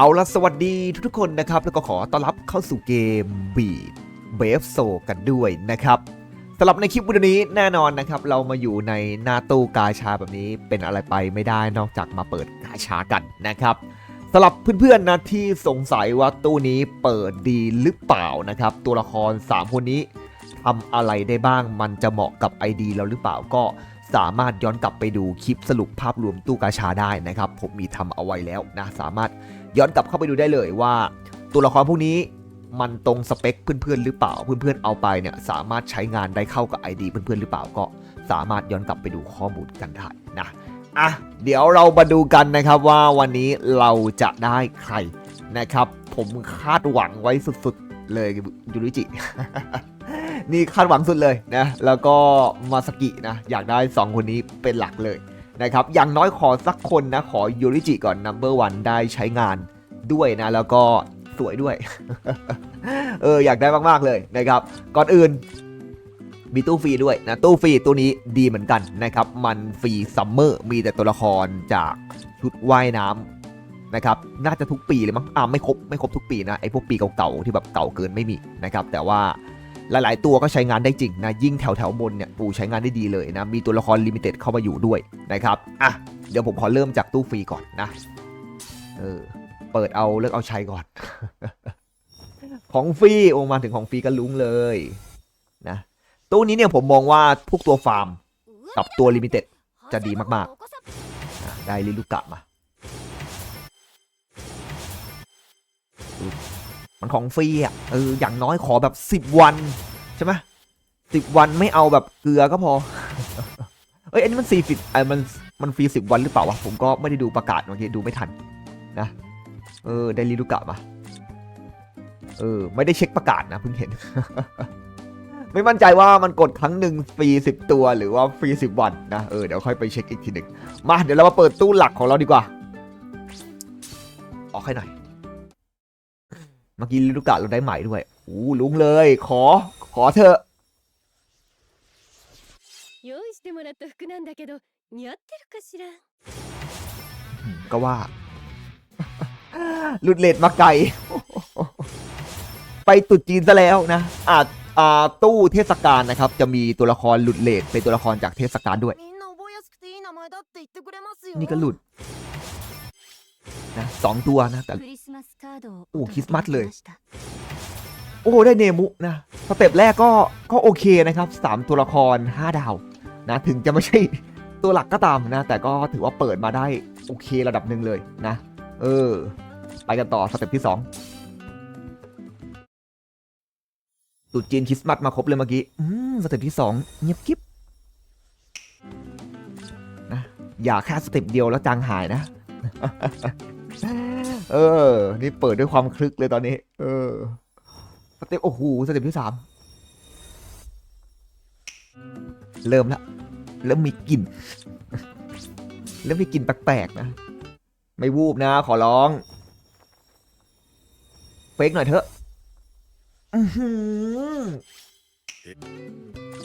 เอาละสวัสดีทุกๆคนนะครับ แล้วก็ขอต้อนรับเข้าสู่เกมบีดเบฟโซกันด้วยนะครับสำหรับในคลิปวิดีโอนี้แน่นอนนะครับ เรามาอยู่ในหน้าตู้กาชาแบบนี้เป็นอะไรไปไม่ได้นอกจากมาเปิดกาชากันนะครับสำหรับเพื่อนๆนะที่สงสัยว่าตู้นี้เปิดดีหรือเปล่านะครับ ตัวละคร 3 คนนี้ทำอะไรได้บ้างมันจะเหมาะกับ ID เราหรือเปล่าก็ สามารถย้อนกลับไปดูคลิปสรุปภาพรวมตู้กาชาได้นะครับ ผมมีทำเอาไว้แล้วนะ สามารถย้อนกลับเข้าไปดูได้เลยว่า ตัวละครพวกนี้มันตรงสเปคเพื่อนๆหรือเปล่า เพื่อนๆเอาไปเนี่ยสามารถใช้งานได้เข้ากับ ID เพื่อนๆหรือเปล่าก็สามารถย้อนกลับไปดูข้อมูลกันได้นะอะเดี๋ยวเรามาดูกันนะครับว่าวันนี้เราจะได้ใครนะครับ ผมคาดหวังไว้สุดๆเลยยูริจิ นี่คาดหวังสุดเลยนะ แล้วก็มาสกินะ อยากได้ 2 คนนี้เป็นหลักเลยนะครับ อย่างน้อยขอสักคนนะ ขอยูริจิก่อน number one ได้ใช้งานด้วยนะ แล้วก็สวยด้วย เออ อยากได้มากๆเลยนะครับ ก่อนอื่นมีตู้ฟรีด้วยนะ ตู้ฟรีตัวนี้ดีเหมือนกันนะครับ มันฟรีซัมเมอร์มีแต่ตัวละครจากชุดว่ายน้ำนะครับ น่าจะทุกปีเลยมั้งอ่าไม่ครบไม่ครบทุกปีนะไอพวกปีเก่าๆที่แบบเก่าเกินไม่มีนะครับ แต่ว่า หลาย ๆ ตัวก็ใช้งานได้จริงนะยิ่งแถวแถวๆบนเนี่ยปูใช้งานได้ดีเลยนะมีตัวละครลิมิเต็ดเข้ามาอยู่ด้วยนะครับอะเดี๋ยวผมขอเริ่มจากตู้ฟรีก่อนนะเออเปิดเอาเลือกเอาใช้ก่อน ของฟรีโอมาถึงของฟรีก็ลุ้งเลยนะตู้นี้เนี่ยผมมองว่าพวกตัวฟาร์มกับตัวลิมิเต็ดจะดีมากอะได้ลิลูกะมา มันของฟรีอะเอออย่างน้อยขอแบบสิบวันใช่ไหมสิบวันไม่เอาแบบเกลือก็พอ เอ้ยอันนี้มันสี่สิบไอ้มันมันฟรีสิบวันหรือเปล่าวะผมก็ไม่ได้ดูประกาศเมื่อกี้ดูไม่ทันนะเออได้ลิลูกะมาเออไม่ได้เช็คประกาศนะเพิ่งเห็น ไม่มั่นใจว่ามันกดครั้งหนึ่งฟรีสิบตัวหรือว่าฟรีสิบวันนะเออเดี๋ยวค่อยไปเช็คอีกทีหนึ่งมาเดี๋ยวเรามาเปิดตู้หลักของเราดีกว่าออกให้หน่อย มื่อกี้ลูกกะเราได้ใหม่ด้วยโอ้ลุงเลย ขอ ขอเถอะก็ว่าหลุดเลดมาไกล ไปตุดจีนซะแล้วนะอาจตู้เทศกาลนะครับ จะมีตัวละครหลุดเลดเป็นตัวละครจากเทศกาลด้วย นี่ก็หลุด นะสองตัวนะแต่โอ้คริสต์มาสเลย โอ้ได้เนมุนะสเต็ปแรกก็ก็โอเคนะครับ 3 ตัวละคร 5 ดาวนะถึงจะไม่ใช่ตัวหลักก็ตามนะ แต่ก็ถือว่าเปิดมาได้โอเคระดับหนึ่งเลยนะ เออ ไปกันต่อสเต็ปที่ 2 ตุดจีนคริสต์มาสมาครบเลยเมื่อกี้สเต็ปที่ 2 เงียบกิ๊บนะอย่าแค่สเต็ปเดียวแล้วจางหายนะ เออ นี่เปิดด้วยความคลึกเลยตอนนี้ เออ สเต็ปโอ้โห สเต็ปที่สาม เริ่มแล้วเริ่มมีกลิ่น เริ่มมีกลิ่นแปลกๆนะ ไม่วูบนะ ขอร้อง เฟกหน่อยเถอะ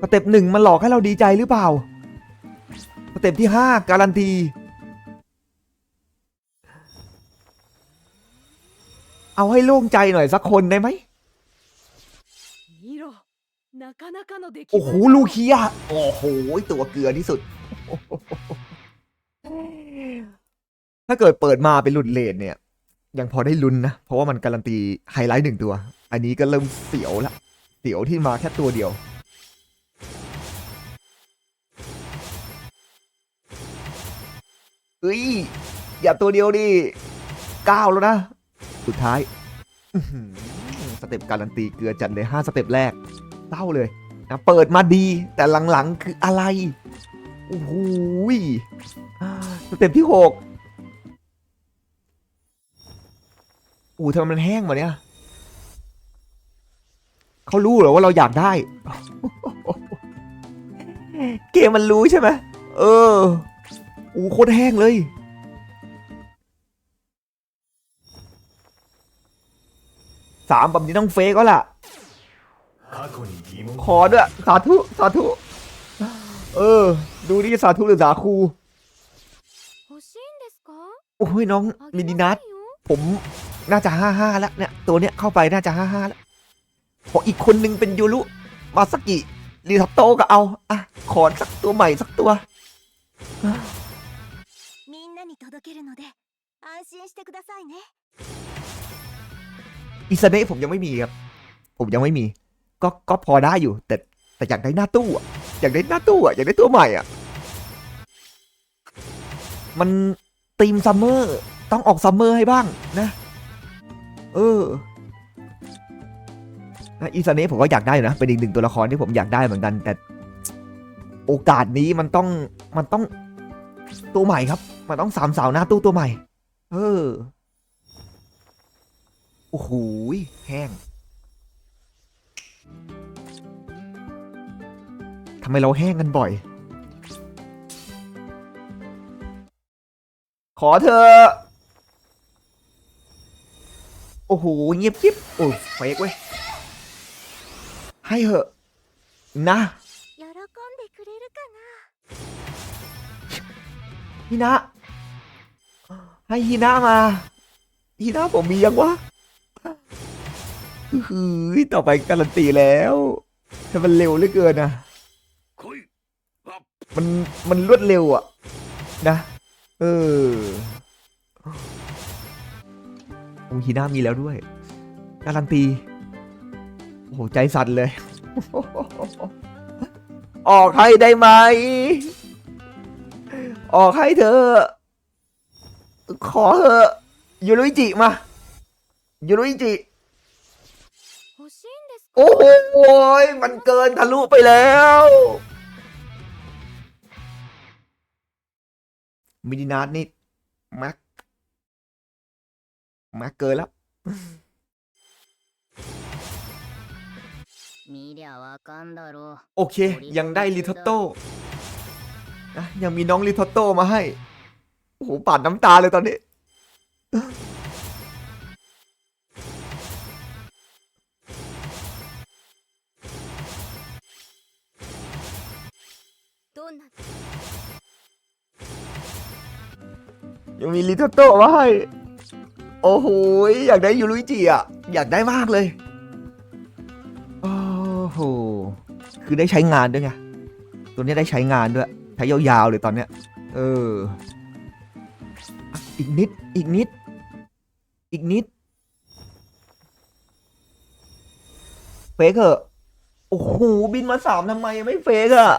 สเต็ปหนึ่งมันหลอกให้เราดีใจหรือเปล่า สเต็ปที่ห้าการันตี เอาให้โล่งใจหน่อยสักคนได้ไหมโอ้โหลูเคียโอ้โหตัวเกลือที่สุด ถ้าเกิดเปิดมาเป็นหลุดเลนเนี่ย ยังพอได้ลุ้นนะ เพราะว่ามันการันตีไฮไลท์หนึ่งตัว อันนี้ก็เริ่มเสียวละ เสียวที่มาแค่ตัวเดียวเฮ้ย อย่าตัวเดียวดิก้าวแล้วนะ สุดท้ายสเต็ปการันตีเกลือจัดเลยห้าสเต็ปแรกเต้าเลยนะเปิดมาดีแต่หลังๆคืออะไรโอ้โหสเต็ปที่หกโอ้ทำไมมันแห้งวะเนี่ยเขารู้เหรอว่าเราอยากได้ เกมมันรู้ใช่ไหมเออโอ้โคตรแห้งเลย สามแบบนี้ต้องเฟกก็ล่ะ 過去に疑問 ขอด้วย สาธุ สาธุ เออ ดูนี่สาธุหรือสาคู 欲しいんですか โอ้ยน้อง あ มิ げ นิ ま นัท せんよ ผม น่าจะห้าห้าแล้วเนี่ย ตัวเนี้ยเข้าไปน่าจะห้าห้าแล้วพออีกคนนึงเป็นยูรุมาสกิรีทัตโตก็เอา อ่ะ ขอสักตัวใหม่สักตัว みんなに届けるので安心してくださいね อิซาเนะผมยังไม่มีครับ ผมยังไม่มี ก็ก็พอได้อยู่ แต่แต่อยากได้หน้าตู้อะอยากได้หน้าตู้อะอยากได้ตัวใหม่อะมันตีมซัมเมอร์ต้องออกซัมเมอร์ให้บ้างนะ เออนะอิซาเนะผมก็อยากได้อยู่นะเป็นอีกหนึ่งตัวละครที่ผมอยากได้เหมือนกัน แต่โอกาสนี้มันต้องมันต้องตัวใหม่ครับ มันต้องสามสาวหน้าตู้ตัวใหม่ เออ โอ้โหแห้งทำไมเราแห้งกันบ่อย ขอเธอ โอ้โห เงียบยิบโอ้ยเฟกเว้ย ให้เหอะ นะฮินะ ให้ฮินะมาฮินะผมมียังวะ ฮ้ยต่อไปการันตีแล้วแต่มันเร็วเหลือเกินนะมันมันรวดเร็วอะนะเออองฮีน่ามีแล้วด้วย การันตี โอ้ใจสั่นเลย ออกให้ได้ไหม ออกให้เธอ ขอเธอยูรุจิมายูรุจิ โอ้โหมันเกินทะลุไปแล้ว มินินาทนี่ม็กม็กเกินแล้ว โอเค ยังได้ลิทัตโต้นะยังมีน้องลิทัตโต้มาให้ โอ้โหปาดน้ำตาเลยตอนนี้ นยังมีลิทโต้มาให้ โอ้โหอยากได้ยูรุจิอะ อยากได้มากเลย โอ้โห คือได้ใช้งานด้วยไง ตัวนี้ได้ใช้งานด้วย ใช้ยาวๆเลยตอนเนี้ย เออ อีกนิด อีกนิด อีกนิดเฟกเหอะ โอ้โหบินมาสามทำไมยังไม่เฟกอะ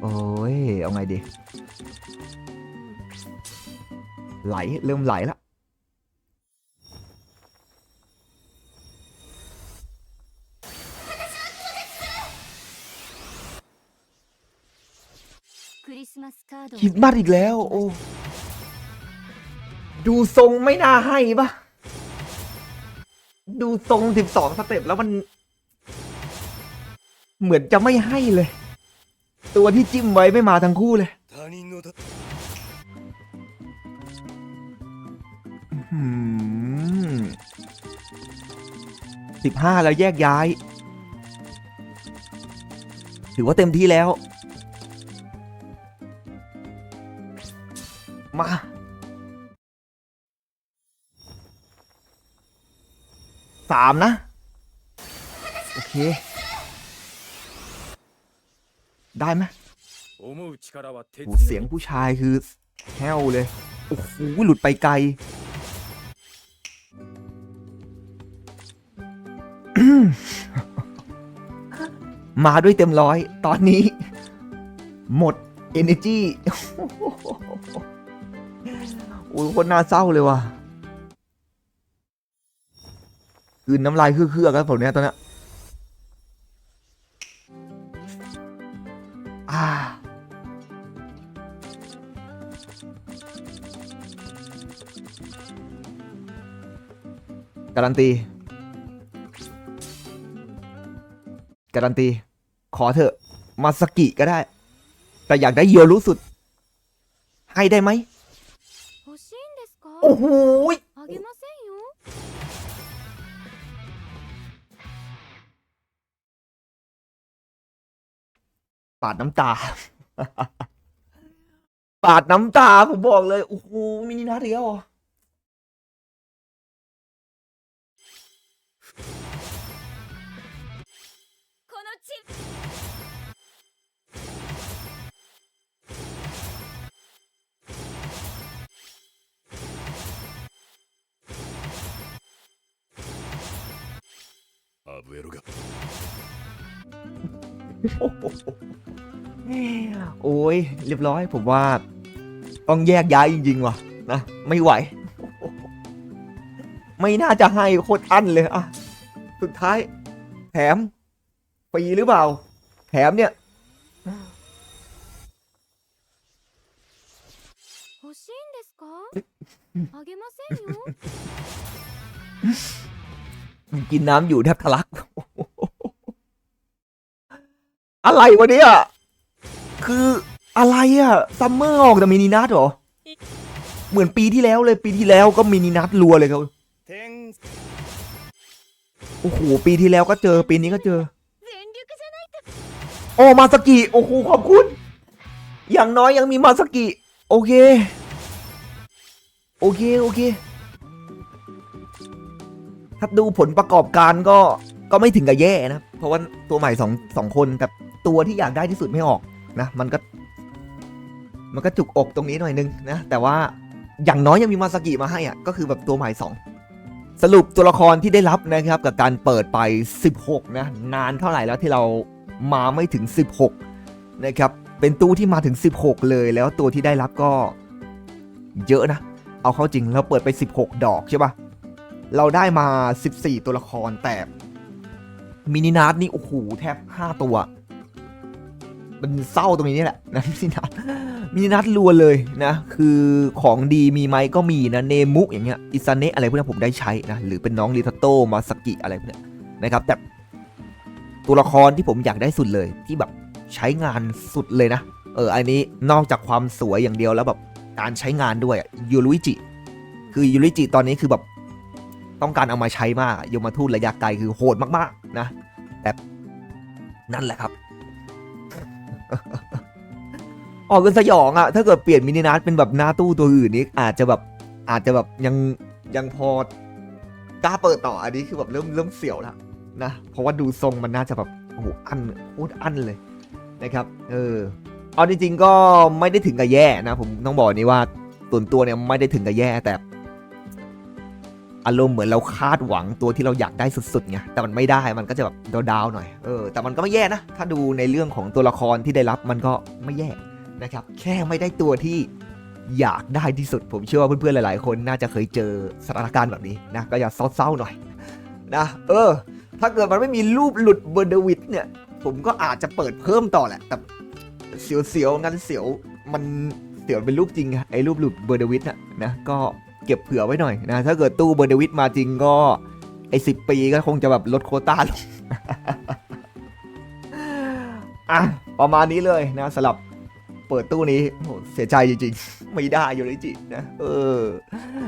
โอ้ย เอาไงดี ไหล เริ่มไหลละคริสต์มาสอีกแล้ว โอ้ ดูทรงไม่น่าให้ปะดูทรงสิบสองสเต็ปแล้วมัน เหมือนจะไม่ให้เลย ตัวที่จิ้มไว้ไม่มาทั้งคู่เลยสิบห้าแล้วแยกย้าย ถือว่าเต็มที่แล้ว มา สามนะ โอเค ได้ไหมโหเสียงผู้ชายคือแฮวเลย โอ้โหหลุดไปไกลมาด้วยเต็มร้อย ตอนนี้ หมด energy โอ้คนน่าเศร้าเลยว่ะ คืนน้ำลายเฮือกๆครับผมเนี่ยตอนนี้อาการันตี การันตี ขอเถอะ มาสกิก็ได้ แต่อยากได้เยียวรู้สุด ให้ได้ไหมโอ้โห ปาดน้ำตา ปาดน้ำตาผมบอกเลย โอ้โหมินินาเดียวเหรอ このチ アブエロが โอ้ยเรียบร้อยผมว่า ต้องแยกย้ายจริงๆว่ะนะไม่ไหว ไม่น่าจะให้โคตรอั้นเลยอะสุดท้าย แถมฟรีหรือเปล่า แถมเนี่ยกินน้ำอยู่แทบทะลัก อะไรวะเนี่ย คืออะไรอะซัมเมอร์ออกแต่มินินัทเหรอ เหมือนปีที่แล้วเลยปีที่แล้วก็มินินัทรัวเลยครับโอ้โหปีที่แล้วก็เจอปีนี้ก็เจอ โอ้มาสกิโอ้โหขอบคุณ อย่างน้อยยังมีมาสกิโอเค โอเค โอเค ถ้าดูผลประกอบการก็ก็ไม่ถึงกับแย่นะ เพราะว่าตัวใหม่สองสองคนรับ ตัวที่อยากได้ที่สุดไม่ออกนะ มันก็ มันก็จุกอกตรงนี้หน่อยนึงนะ แต่ว่าอย่างน้อยยังมีมาสกิมาให้อะก็คือแบบตัวใหม่สองสรุปตัวละครที่ได้รับนะครับกับการเปิดไป 16 นะ นานเท่าไหร่แล้วที่เรามาไม่ถึง 16 นะครับ เป็นตู้ที่มาถึง 16 เลยแล้วตัวที่ได้รับก็เยอะนะ เอาเข้าจริงเราเปิดไป 16 ดอกใช่ปะเราได้มา 14 ตัวละครแต่มินินาร์ดนี่โอ้โหแทบ 5 ตัว มันเศร้าตรงนี้นี่แหละนะมินินาร์ดมินินาร์ดรัวเลยนะ คือของดีมีไหมก็มีนะเนมุอย่างเงี้ยอิซาเนะอะไรพวกนี้ผมได้ใช้นะหรือเป็นน้องริทาโตมาสกิอะไรพวกเนี้ยนะครับแต่ตัวละครที่ผมอยากได้สุดเลยที่แบบใช้งานสุดเลยนะ เอออันนี้นอกจากความสวยอย่างเดียวแล้วแบบการใช้งานด้วยยูรุจิคือยูรุจิตอนนี้คือแบบต้องการเอามาใช้มากโยมาทูตระยะไกลคือโหดมากๆนะแต่นั่นแหละครับ ออกกันสยองอะถ้าเกิดเปลี่ยนมินินาร์เป็นแบบหน้าตู้ตัวอื่นนี้อาจจะแบบอาจจะแบบยังยังพอกล้าเปิดต่ออันนี้คือแบบเริ่มเริ่มเสียวล้วนะเพราะว่าดูทรงมันน่าจะแบบโอ้โหอันโคตรอันเลยนะครับ เออเอาจริงๆก็ไม่ได้ถึงกับแย่นะ ผมต้องบอกนี้ว่าส่วนตัวเนี่ยไม่ได้ถึงกับแย่แต่ อารมณ์เหมือนเราคาดหวังตัวที่เราอยากได้สุดๆไงแต่มันไม่ได้มันก็จะแบบดาวๆหน่อยเออแต่มันก็ไม่แย่นะ ถ้าดูในเรื่องของตัวละครที่ได้รับมันก็ไม่แย่นะครับแค่ไม่ได้ตัวที่อยากได้ที่สุด ผมเชื่อว่าเพื่อนๆหลาย ๆ คนน่าจะเคยเจอสถานการณ์แบบนี้นะก็อย่าเศร้าๆหน่อยนะเออ ถ้าเกิดมันไม่มีรูปหลุดเบอร์เดวิดเนี่ย ผมก็อาจจะเปิดเพิ่มต่อแหละแต่เสียวๆงั้นเสียวมันเสียวเป็นรูปจริงอะไอ้รูปหลุดเบอร์เดวิดนะนะก็ เก็บเผื่อไว้หน่อยนะ ถ้าเกิดตู้เบอร์เดวิดมาจริงก็ไอ้สิปีก็คงจะแบบลดโควต้าลงอะประมาณนี้เลยนะสำหรับเปิดตู้นี้โหเสียใจจริงๆ ไม่ได้อยู่เลยจินะเออ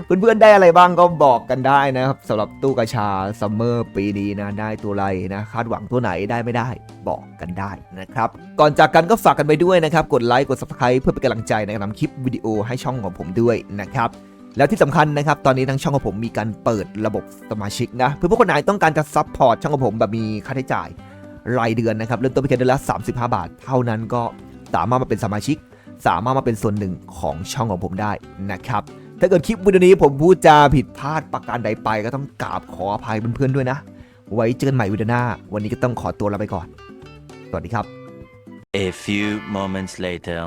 เพื่อนๆได้อะไรบ้างก็บอกกันได้นะครับสำหรับตู้กระชาซัมเมอร์ปีนี้นะได้ตัวอะไรนะคาดหวังตัวไหนได้ไม่ได้บอกกันได้นะครับ ก่อนจากกันก็ฝากกันไปด้วยนะครับ กดไลค์กด subscribe เพื่อเป็นกำลังใจในการทำคลิปวิดีโอให้ช่องของผมด้วยนะครับ แล้วที่สำคัญนะครับ ตอนนี้ทั้งช่องของผมมีการเปิดระบบสมาชิกนะ เพื่อผู้คนไหนต้องการจะซัพพอร์ตช่องของผมแบบมีค่าใช้จ่ายรายเดือนนะครับ เริ่มต้นเพียงเดือนละ 35 บาท เท่านั้นก็สามารถมาเป็นสมาชิก สามารถมาเป็นส่วนหนึ่งของช่องของผมได้นะครับ ถ้าเกิดคลิปวิดีโอนี้ผมพูดจาผิดพลาดประการใดไป ก็ต้องกราบขออภัยเพื่อนๆด้วยนะ ไว้เจอกันใหม่วิดีโอหน้า วันนี้ก็ต้องขอตัวลาไปก่อน สวัสดีครับ A few moments later.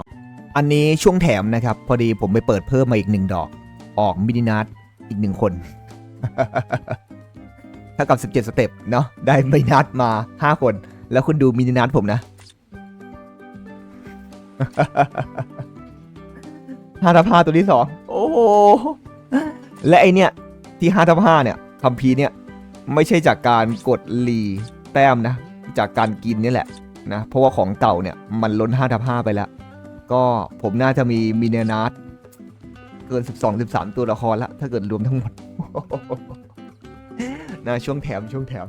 อันนี้ช่วงแถมนะครับ พอดีผมไปเปิดเพิ่มมาอีกหนึ่งดอก ออกมินินาร์ดอีกหนึ่งคน ถ้ากับ 17 สเต็ปเนาะได้มินินาร์ดมา 5 คน แล้วคุณดูมินินาร์ดผมนะห้าทับห้าตัวที่สองโอ้โหและไอเนี่ยที่ห้าทับห้าเนี่ยคัมภีเนี่ยไม่ใช่จากการกดรีแต้มนะ จากการกินนี่แหละนะ เพราะว่าของเก่าเนี่ยมันล้น5ทับ5ไปแล้ว ก็ผมน่าจะมีมินเนนาร์ด เกิน 12 13 ตัวละครแล้วถ้าเกิดรวมทั้งหมดนะช่วงแถมช่วงแถม